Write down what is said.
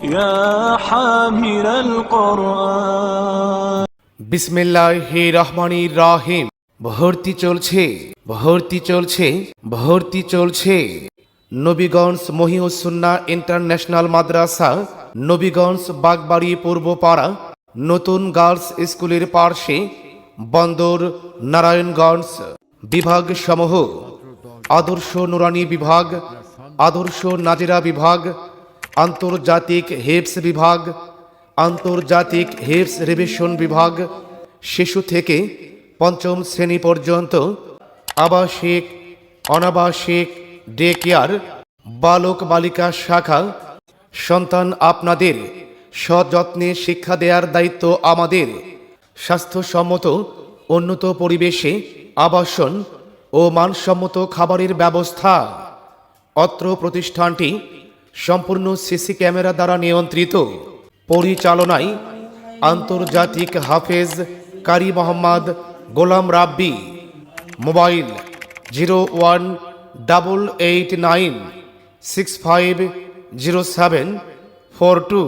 يا حامل القرآن বিসমিল্লাহ রহমানি রাহিম ভর্তি চলছে ভর্তি চলছে ভর্তি চলছে নবীগঞ্জ মহিউসুন্না ইন্টারন্যাশনাল মাদ্রাসা নবীগঞ্জ বাগবাড়ি পূর্বপাড়া নতুন গার্লস স্কুলের পার্শ্বে বন্দর নারায়ণগঞ্জ বিভাগ সমূহ আদর্শ নুরানি বিভাগ আদর্শ নাজিরা বিভাগ আন্তর্জাতিক হেপস বিভাগ, আন্তর্জাতিক হেপস রিভিশন বিভাগ, শিশু থেকে পঞ্চম শ্রেণি পর্যন্ত আবাসিক, অনাবাসিক, ডে কেয়ার, বালক বালিকা শাখা। সন্তান আপনাদের সযত্নে শিক্ষা দেওয়ার দায়িত্ব আমাদের। স্বাস্থ্যসম্মত, উন্নত পরিবেশে আবাসন ও মানসম্মত খাবারের ব্যবস্থা। অত্র প্রতিষ্ঠানটি সম্পূর্ণ সিসি ক্যামেরা দ্বারা নিয়ন্ত্রিত। পরিচালনায় আন্তর্জাতিক হাফেজ কারি Mohammad Golam Rabbi. Mobile zero one double eight nine six five zero seven four two.